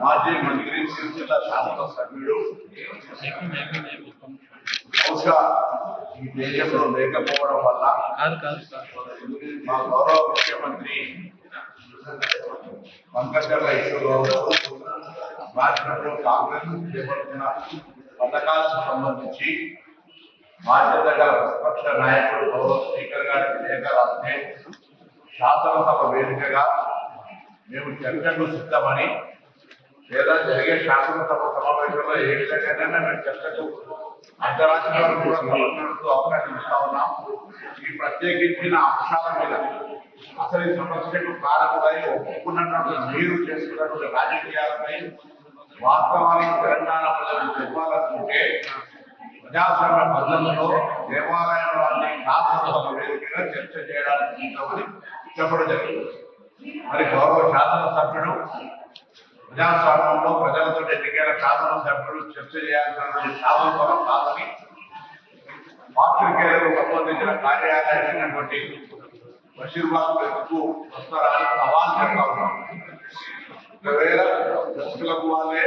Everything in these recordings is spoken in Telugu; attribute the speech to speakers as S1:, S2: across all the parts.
S1: మాజీ మంత్రి సిరిసిల్ల శాసన సభ్యుడు బహుశా ఈ దేశంలో లేకపోవడం వల్ల మా గౌరవ ముఖ్యమంత్రి పంకజల ఇష్యూలో రాష్ట్రంలో కాంగ్రెస్ చేపడుతున్న పథకాలకు సంబంధించి బాధ్యత గల ప్రతిపక్ష నాయకుడు గౌరవ స్పీకర్ గారికి లేఖ రాస్తే శాసనసభ వేదికగా మేము చర్చకు సిద్ధమని లేదా జరిగే శాసనసభ సమావేశంలో ఏ విధంగా మేము చర్చకు అంతరాష్ట్ర వరకు కూడా సమన్వయంతో అవకాశం ఇస్తా ఉన్నాం. ఈ ప్రత్యేకించిన అంశాల మీద అసలు ఈ సమస్యకు కారకులై ఒప్పుకున్నటువంటి మీరు చేస్తున్నటువంటి రాజకీయాలపై వాస్తవాలను తెలంగాణ ప్రజలకు చెప్పాలనుకుంటే ప్రజాస్వామ్య పద్ధతిలో దేవాలయంలోని శాసనసభ వేదికగా చర్చ చేయడానికి చెప్పడం జరిగింది. మరి గౌరవ శాసనసభ్యుడు ప్రజాస్వామ్యంలో ప్రజలతో ఎన్నికైన శాసనసభ్యుడు చర్చ చేయాల్సిన శాసనసభ కాదని పాత్రికేయులకు సంబంధించిన కార్యాలయమైనటువంటి బషీర్బాద్ పెట్టుకు వస్తారని సవాల్ చేస్తా ఉన్నాం. ఒకవేళ దర్శకులకు వాళ్ళే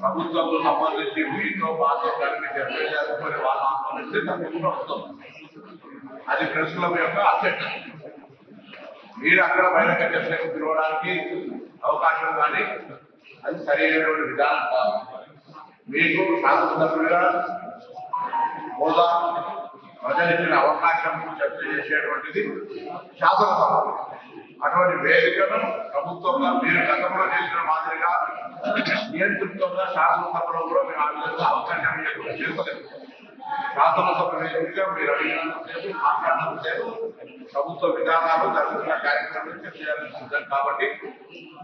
S1: ప్రభుత్వంతో సంబంధించి మీతో మాతో కలిపి చర్చ చేసుకుని వాళ్ళు ఆహ్వానిస్తే తప్పకుండా వస్తాం. అది ప్రెస్ క్లబ్ యొక్క అసెట్. మీరు అక్కడ బహిరంగ చర్చకు పిలవడానికి అవకాశం కానీ అది సరైనటువంటి విధానం కాదు. మీకు శాసనసభ్యులుగా హోదా ప్రజలిచ్చిన అవకాశం చర్చ చేసేటువంటిది శాసనసభ అటువంటి వేదికను ప్రభుత్వంగా మీరు గతంలో చేసిన మాదిరిగా నియంత్రితంగా శాసనసభలో కూడా మేము ఆ విధంగా అవకాశం ఇవ్వకుండా చేస్తలేదు శాసనసభ వేదికగా మీరు అడిగినంతసేపు మాట్లాడినంతసేపు ప్రభుత్వ విధానాలు జరుగుతున్న కార్యక్రమం చర్చ చేయాలని సిద్ధం కాబట్టి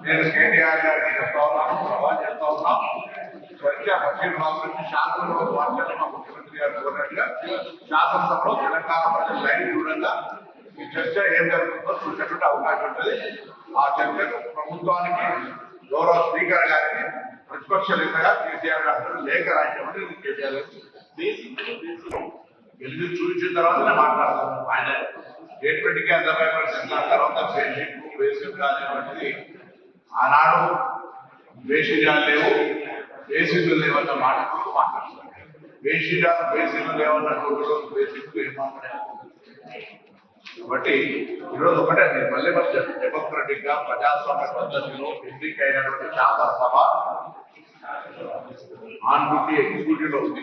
S1: నేను కేటీఆర్ గారికి చెప్తా ఉన్నాను సవాల్ చేస్తా ఉన్నాను చర్చ పశ్చిమ నుంచి శాసనసభ మాట్లాడిన మా ముఖ్యమంత్రి గారు కోరినట్టుగా శాసనసభలో తెలంగాణ ప్రజల లైన్ చూడంగా ఈ చర్చ ఏం జరుగుతుందో చూసేటువంటి అవకాశం ఉంటుంది. ఆ చర్చకు ప్రభుత్వానికి గౌరవ స్పీకర్ గారికి ప్రతిపక్ష నేతగా కేసీఆర్ గారు లేఖ రాయటమని నేను కేసీఆర్ గారు గెలిచి చూపించిన తర్వాతనే మాట్లాడతాను ఆయన స్టేట్మెంట్కి అర్థమైపోయింది ఆ తర్వాత బేసిక్ బేసిక్ అనేటువంటిది ఆనాడు బేసిజాలు లేవు బేసిక్లు లేవన్న మాట కూడా మాట్లాడతాను బేసిజాలు బేసిక్లు లేవన్నటువంటి రోజు బేసిక్ ఏం మాట్లాడారు? కాబట్టి ఈరోజు ఒకటే నేను మళ్ళీ మళ్ళీ డెమోక్రటిక్గా ప్రజాస్వామ్య పద్ధతిలో ఎన్నికైనటువంటి శాసనసభ ఆన్ డ్యూటీ ఎగ్జిక్యూటివ్లో ఉంది.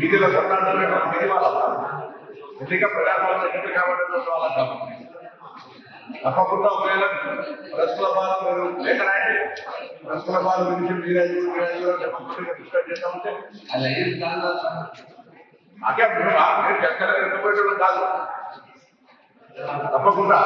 S1: వీధిలో కొట్లాడుతున్న వీధి వాళ్ళ ఎన్నిక కాబట్టి వాళ్ళ తప్పకుండా ఒకవేళ ప్రశ్నల బాధ మీరు బాధ గురించి మీరు తప్పకుండా డిస్కస్ అది అయ్యేది కాదు. నాకే మీరు ఎత్తుకోవడం కాదు. తప్పకుండా.